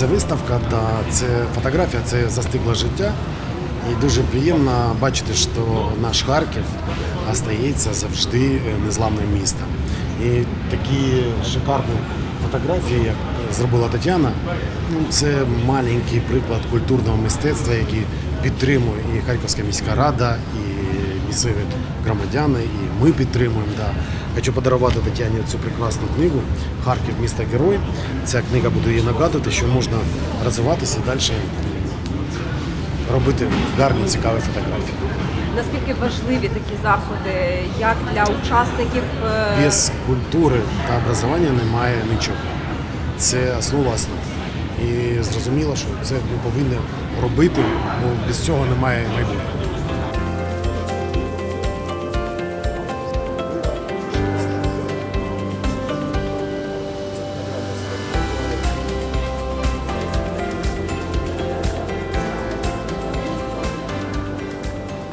Ця виставка та це фотографія, це застигле життя. І дуже приємно бачити, що наш Харків остається завжди е, незламним містом. І такі шикарні фотографії, як зробила Тетяна, ну, це маленький приклад культурного мистецтва, який підтримує і Харківська міська рада, і місцеві громадяни, і ми підтримуємо. Да. Хочу подарувати Тетяні цю прекрасну книгу Харків місто герой. Ця книга буде їй нагадувати, що можна розвиватися і далі робити гарні, цікаві фотографії. Наскільки важливі такі заходи, як для учасників? е, Без культури та образування немає нічого. Це основа основ. І зрозуміло, що це ми повинні робити, бо без цього немає майбутнього.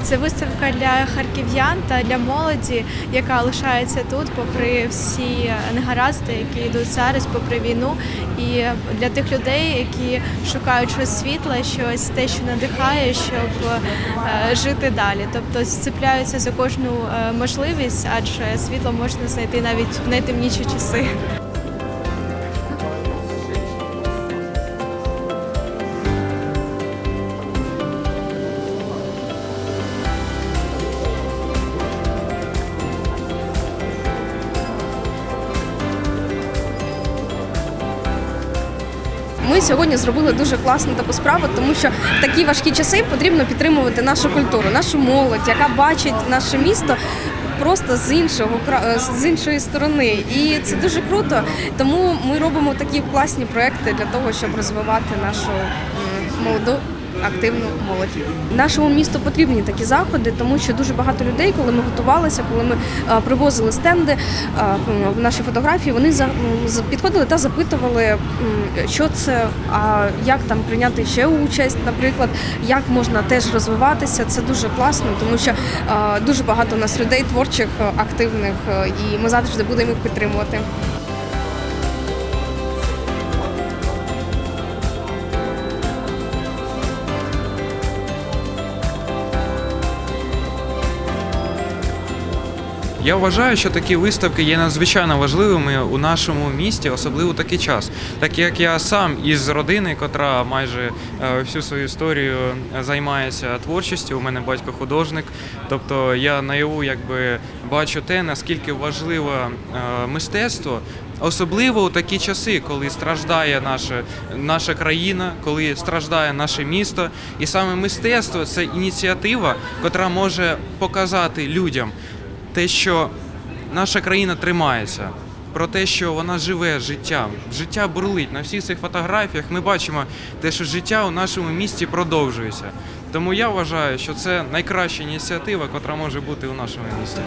Це виставка для харків'ян та для молоді, яка лишається тут, попри всі негаразди, які йдуть зараз, попри війну. І для тих людей, які шукають щось світле, щось те, що надихає, щоб е, жити далі. Тобто зцепляються за кожну е, можливість, адже світло можна знайти навіть в найтемніші часи. Ми сьогодні зробили дуже класну таку справу, тому що в такі важкі часи потрібно підтримувати нашу культуру, нашу молодь, яка бачить наше місто. Просто з іншого кра- з іншої сторони, і це дуже круто. Тому ми робимо такі класні проекти для того, щоб розвивати нашу молоду активну молодь. Нашому місту потрібні такі заходи, тому що дуже багато людей, коли ми готувалися, коли ми привозили стенди в наші фотографії, вони за- підходили та запитували, що це, а як там прийняти ще участь, наприклад, як можна теж розвиватися. Це дуже класно, тому що дуже багато у нас людей творчих, активних, і ми завжди будемо їх підтримувати. Я вважаю, що такі виставки є надзвичайно важливими у нашому місті, особливо такий час. Так як я сам із родини, котра майже е, всю свою історію займається творчістю, у мене батько художник. Тобто я наяву якби бачу те, наскільки важливе е, мистецтво. Особливо у такі часи, коли страждає наша, наша країна, коли страждає наше місто, і саме мистецтво це ініціатива, котра може показати людям те, що наша країна тримається, про те, що вона живе життям, життя бурлить. На всіх цих фотографіях ми бачимо те, що життя у нашому місті продовжується. Тому я вважаю, що це найкраща ініціатива, котра може бути у нашому місті.